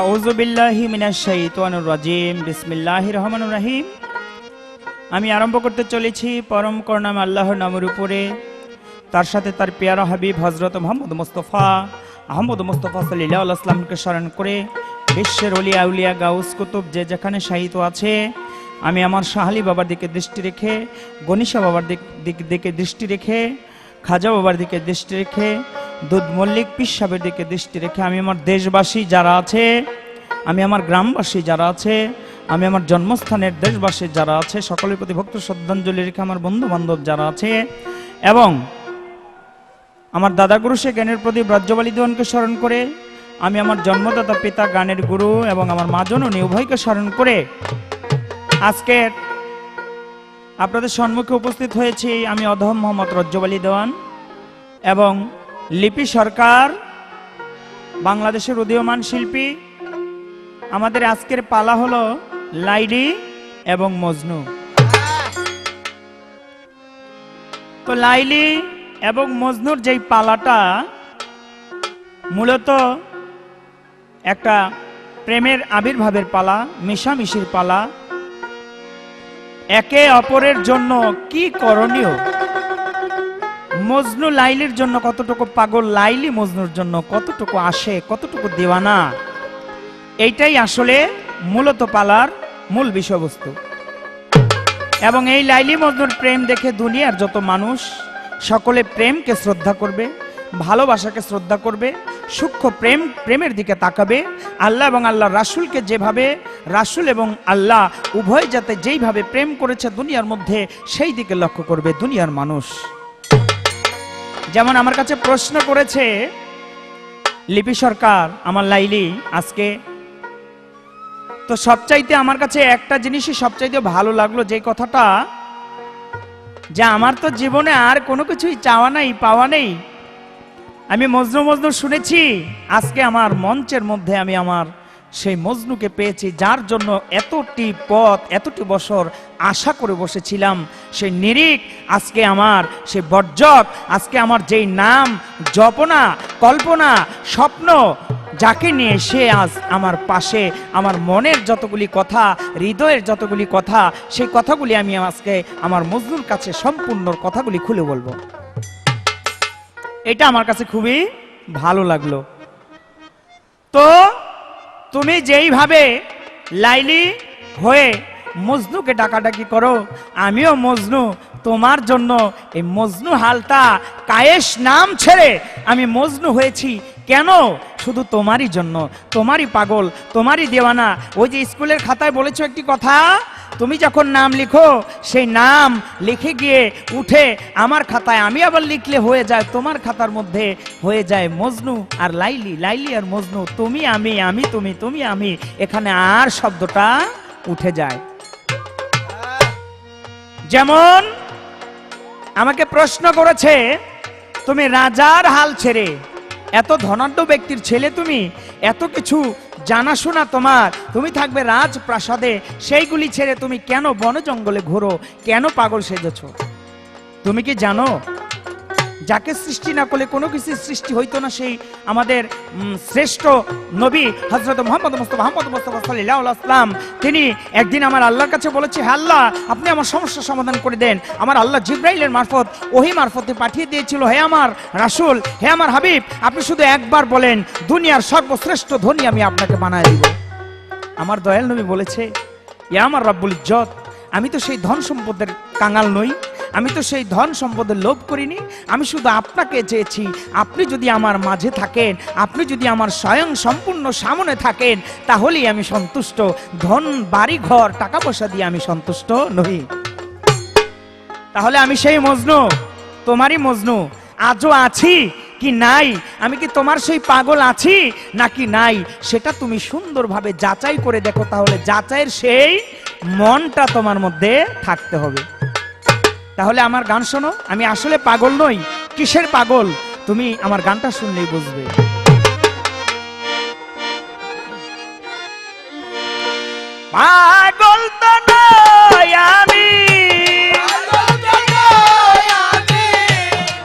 আউজুবিল্লাহি মিনাশ শাইতানির রাজিম। বিসমিল্লাহির রহমানির রহিম। আমি আরম্ভ করতে চলেছি পরম করুণাম আল্লাহর নামের উপরে। তার সাথে তার পেয়ারা হাবিব হজরত মোহাম্মদ মুস্তফা, আহমদ মুস্তফা সাল্লাহ আসলামকে স্মরণ করে বিশ্বের অলিয়া উলিয়া গাউস কুতুব যে যেখানে সাহিত্য আছে, আমি আমার শাহালি বাবার দিকে দৃষ্টি রেখে, গনিশা বাবার দিক দিকে দৃষ্টি রেখে, খাজা বাবার দিকে দৃষ্টি রেখে দুধ মল্লিক পিসাবের দিকে দৃষ্টি রেখে, আমি আমার দেশবাসী যারা আছে, আমি আমার গ্রামবাসী যারা আছে, আমি আমার জন্মস্থানের দেশবাসী যারা আছে, সকলের প্রতি ভক্ত শ্রদ্ধাঞ্জলি রেখে আমার বন্ধু বান্ধব যারা আছে এবং আমার দাদাগুরু সে জ্ঞানের প্রতি রাজ্যবালী দেওয়ানকে স্মরণ করে, আমি আমার জন্মদাতা পিতা গানের গুরু এবং আমার মা জননী উভয়কে স্মরণ করে আজকের আপনাদের সম্মুখে উপস্থিত হয়েছি আমি অধম মোহাম্মদ রজ্জবালী দেওয়ান এবং লিপি সরকার, বাংলাদেশের উদীয়মান শিল্পী। আমাদের আজকের পালা হলো লাইডি এবং মজনু। তো লাইলি এবং মজনুর যেই পালাটা মূলত একটা প্রেমের আবির্ভাবের পালা, মিশামিশির পালা। একে অপরের জন্য কি করণীয়? মজনু লাইলির জন্য কতটুকু পাগল, লাইলি মজনুর জন্য কতটুকু আসে, কতটুকু দেওয়ানা? এইটাই আসলে মূলত পালার মূল বিষয়বস্তু। এবং এই লাইলি মজনুর প্রেম দেখে দুনিয়ার যত মানুষ, সকলে প্রেমকে শ্রদ্ধা করবে, ভালোবাসাকে শ্রদ্ধা করবে, সূক্ষ্ম প্রেম, প্রেমের দিকে তাকাবে, আল্লাহ এবং আল্লাহ রাসূলকে যেভাবে, রাসূল এবং আল্লাহ উভয় যাতে যেইভাবে প্রেম করেছে দুনিয়ার মধ্যে সেই দিকে লক্ষ্য করবে দুনিয়ার মানুষ। যেমন আমার কাছে প্রশ্ন করেছে লিপি সরকার, আমার লাইলি, আজকে। তো সবচাইতে আমার কাছে একটা জিনিসই সবচাইতে ভালো লাগল, যে কথাটা, যে আমার তো জীবনে আর কোনো কিছুই চাওয়া নাই, পাওয়া নেই। আমি মজনু মজনু শুনেছি, আজকে আমার মঞ্চের মধ্যে আমি আমার সেই মজনুকে পেয়েছি, যার জন্য এতটি পথ, এতটি বছর আশা করে বসেছিলাম। সেই নিরিক আজকে আমার সে বর্জক, আজকে আমার যেই নাম, জপনা, কল্পনা, স্বপ্ন, যাকে নিয়ে সে আজ আমার পাশে, আমার মনের যতগুলি কথা, হৃদয়ের যতগুলি কথা, সেই কথাগুলি আমি আজকে আমার মজনুর কাছে সম্পূর্ণ কথাগুলি খুলে বলব। এটা আমার কাছে খুবই ভালো লাগল। তো, তুমি যেইভাবে লাইলি হয়ে মজনুকে ডাকাডাকি করো। আমিও মজনু, তোমার জন্য এই মজনু হালতা কায়েশ নাম ছেড়ে আমি মজনু হয়েছি। কেন? শুধু তোমারই জন্য। তোমারই পাগল, তোমারই দেওয়ানা। ওই যে স্কুলের খাতায় বলেছ একটি কথা, তুমি যখন নাম লিখো, সেই নাম লিখে গিয়ে উঠে আমার খাতায় আমি আবার লিখলে হয়ে যায়, তোমার খাতার মধ্যে হয়ে যায় মজনু আর লাইলি। লাইলি আর মজনু, তুমি, আমি আমি, তুমি তুমি, আমি, এখানে আর শব্দটা উঠে যায়। যেমন আমাকে প্রশ্ন করেছে, তুমি রাজার হাল ছেড়ে, এত ধনাঢ্য ব্যক্তির ছেলে তুমি, এত কিছু জানাশোনা তোমার, তুমি থাকবে রাজপ্রাসাদে, সেইগুলি ছেড়ে তুমি কেন বন জঙ্গলে ঘোরো, কেন পাগল সেজেছ? তুমি কি জানো? যাকে সৃষ্টি না করলে কোনো কিছু সৃষ্টি হইতো না, সেই আমাদের শ্রেষ্ঠ নবী হজরত মোহাম্মদ মুস্তফা মোহাম্মদ মুস্তফা সাল্লাহ আসলাম তিনি একদিন আমার আল্লাহর কাছে বলেছে, "হে আল্লাহ, আপনি আমার সমস্যার সমাধান করে দেন। আমার আল্লাহ জিব্রাইলের মারফত, ওহি মারফতে পাঠিয়ে দিয়েছিল, হে আমার রাসূল, হে আমার হাবিব, আপনি শুধু একবার বলেন, দুনিয়ার সর্বশ্রেষ্ঠ ধনী আমি আপনাকে বানায় দিব। আমার দয়াল নবী বলেছে এ আমার রব্বুল ইজ্জত, আমি তো সেই ধন সম্পদের কাঙাল নই। আমি তো সেই ধন সম্পদের লোভ করিনি। আমি শুধু আপনাকে চেয়েছি, আপনি যদি আমার মাঝে থাকেন, আপনি যদি আমার স্বয়ং সম্পূর্ণ সামনে থাকেন, তাহলেই আমি সন্তুষ্ট। ধন, বাড়ি, ঘর টাকা পয়সা দিয়ে আমি সন্তুষ্ট নই। তাহলে আমি সেই মজনু, তোমারই মজনু। আজও আছি কি নাই? আমি কি তোমার সেই পাগল আছি নাকি নাই? সেটা তুমি সুন্দরভাবে যাচাই করে দেখো, তাহলে যাচাইয়ের সেই মনটা তোমার মধ্যে থাকতে হবে। তাহলে আমার গান শোনো। আমি আসলে পাগল নই, কিসের পাগল? তুমি আমার গানটা শুনলেই বুঝবে। পাগল তো আমি।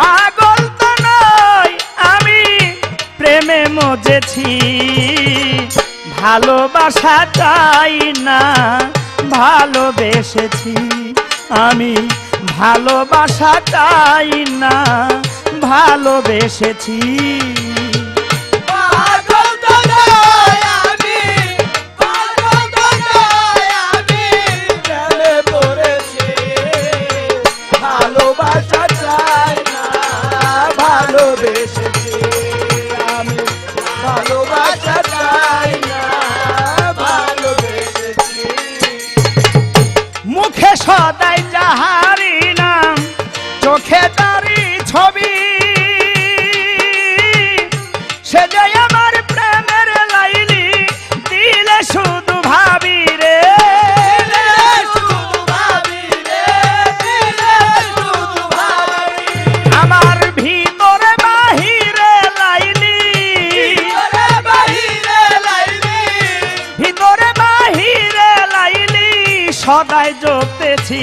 পাগল তো আমি। প্রেমে মজেছি, ভালোবাসা চাই না, ভালোবেসেছি আমি। ভালোবাসা চাই না ভালোবেসেছি। মুখে সদাই যাহারি চোখে তারি ছবি। সে যে আমার প্রেমের লাইলি দিলে শুধু ভাবি রে। আমার ভিতরে বাহিরে লাইলি, ভিতরে বাহিরে লাইলি সদাই জপতেছি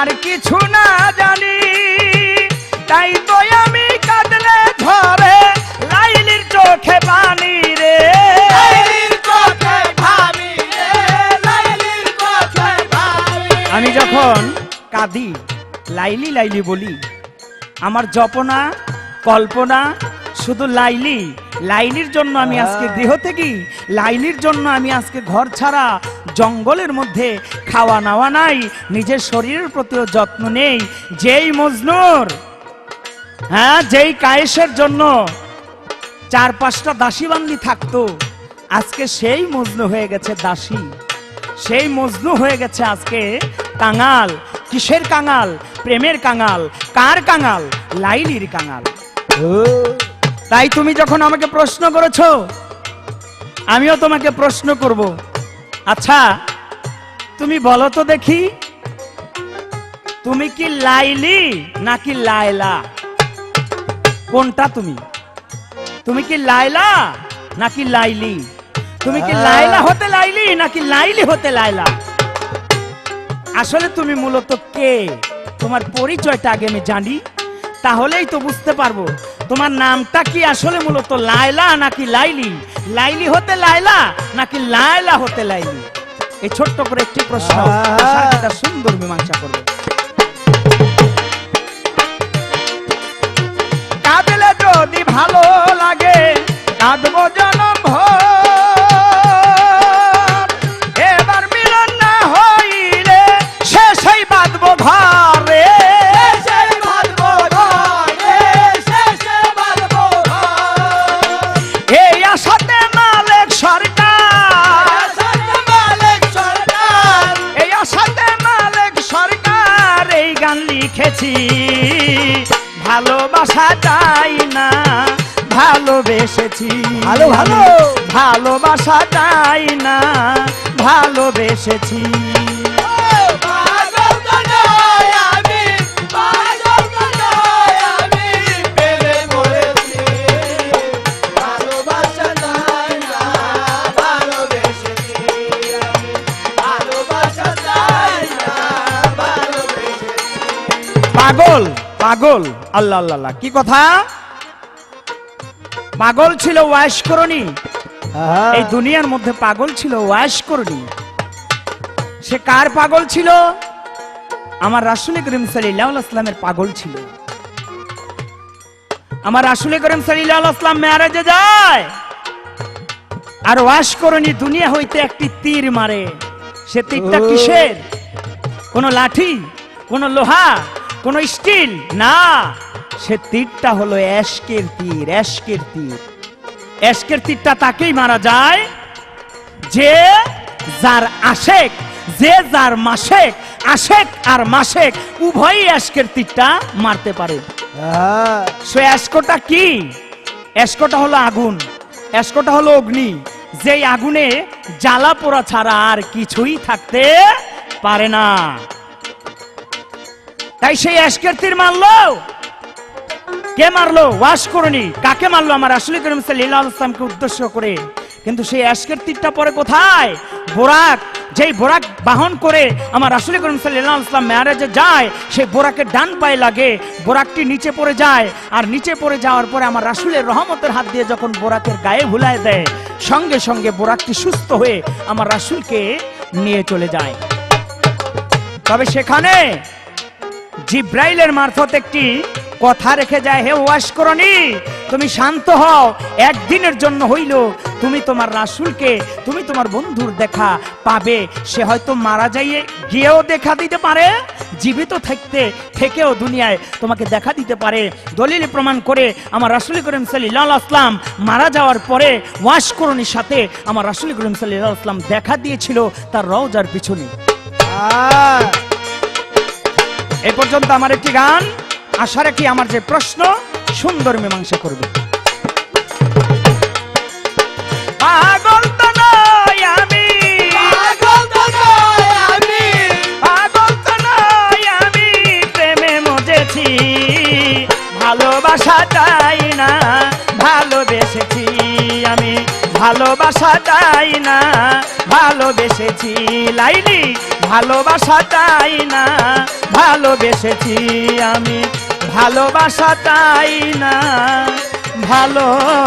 আর কিছু না জানি। তাই তো আমি কাঁদলে ঝরে লাইলির চোখে পানি রে। লাইলির চোখে ভাবি রে, লাইলির চোখে ভাবি। আমি যখন কাঁদি লাইলি লাইলি বলি আমার জপনা কল্পনা শুধু লাইলি লাইলির জন্য আমি আজকে গৃহ থেকে লাইলির জন্য আমি আজকে ঘর ছাড়া জঙ্গলের মধ্যে খাওয়া নাওয়া নাই, নিজের শরীরের প্রতিও যত্ন নেই। যেই মজনুর হ্যাঁ যেই কায়েসের জন্য চার পাঁচটা দাসী বান্দি থাকতো, আজকে সেই মজনু হয়ে গেছে দাসী। সেই মজনু হয়ে গেছে আজকে কাঙাল। কিসের কাঙাল? প্রেমের কাঙাল। কার কাঙাল? লাইলির কাঙাল। তাই তুমি যখন আমাকে প্রশ্ন করেছ, আমিও তোমাকে প্রশ্ন করব। আচ্ছা তুমি বলো তো দেখি তুমি কি লাইলি নাকি লায়লা? কোনটা তুমি? তুমি কি লায়লা নাকি লাইলি? তুমি কি লাইলা হতে লাইলি নাকি লাইলি হতে লাইলা আসলে তুমি মূলত কে? তোমার পরিচয়টা আগে আমি জানি তাহলেই তো বুঝতে পারব তোমার নামটা কি আসলে মূলত লাইলা নাকি লাইলি? লাইলি হতে লাইলা নাকি লাইলা হতে লাইলি? এই ছোট্ট করে একটি প্রশ্ন সুন্দর মীমাংসা করবে। কাঁদলে যদি ভালো লাগে কাঁদবো ভালোবেসেছি। পাগল পাগল আল্লাহ আল্লাহ। কি কথা পাগল ছিল ওয়াশ করনি এই দুনিয়ার মধ্যে পাগল ছিল ওয়াশ করনি সে কার পাগল ছিল? আমার রাসুল করিম সাল্লাহ আসলামের পাগল ছিল। আমার রাসুল করিম সাল্লাহ আসলাম মেয়ারাজে যায়। আর ওয়াশ করনি দুনিয়া হইতে একটি তীর মারে। সে তীরটা কিসের? কোন লাঠি? কোন লোহা? কোন স্টিল? না সে তীরটা হলো অ্যাশকের তীর অ্যাশকের তীর। অ্যাশকের তীরটা তাকেই মারা যায় যে যার আশেক যে যার মাসেক আশেক আর মাসেক উভয়ই অ্যাশকের তীরটা মারতে পারে। সে অ্যাসকোটা কি? অ্যাসকোটা হলো আগুন। অ্যাসকোটা হলো অগ্নি। যেই আগুনে জ্বালা পোড়া ছাড়া আর কিছুই থাকতে পারে না। তাই সেই অ্যাসকের তীর মারলো। কে মারলো? ওয়াশ করনি। কাকে মারলো আমার? আসলে করিম আলাইহি ইসলামকে উদ্দেশ্য করে। কিন্তু সেই অ্যাসকের তীরটা পরে কোথায়? বোরাক যেই বোরাক বাহন করে আমার রাসুল করিম আলাইহি ইসলাম মেয়ারাজে যায়, সেই বোরাকের ডান পায়ে লাগে, বোরাকটি নিচে পড়ে যায়। আর নিচে পড়ে যাওয়ার পরে আমার রাসুলের রহমতের হাত দিয়ে যখন বোরাকের গায়ে ভুলায় দেয়, সঙ্গে সঙ্গে বোরাকটি সুস্থ হয়ে আমার রাসুলকে নিয়ে চলে যায়। তবে সেখানে জিব্রাইলের মারফত একটি কথা রেখে যায়, হে ওয়াশ করনি তুমি শান্ত হও একদিনের জন্য হইল। তুমি তোমার রাসুলকে তুমি তোমার বন্ধুর দেখা পাবে। সে হয়তো মারা যাইয়ে গিয়েও দেখা দিতে পারে জীবিত থাকতে থেকেও দুনিয়ায় তোমাকে দেখা দিতে পারে। দলিল প্রমাণ করে আমার রাসূল করিম আলাইহি আসলাম মারা যাওয়ার পরে ওয়াশ করনির সাথে আমার রাসুল করিম আলাইহি আসলাম দেখা দিয়েছিল তার রওজার পিছনে। এই পর্যন্ত আমার একটি গান আশা রাখি আমার যে প্রশ্ন সুন্দর মীমাংসা করবে। ভালোবাসা চাই না ভালোবেসেছি আমি। ভালোবাসা চাই না ভালোবেসেছি। লাইলি ভালোবাসা চাই না ভালোবেসেছি আমি। ভালোবাসা তাই না ভালোবেসেছি।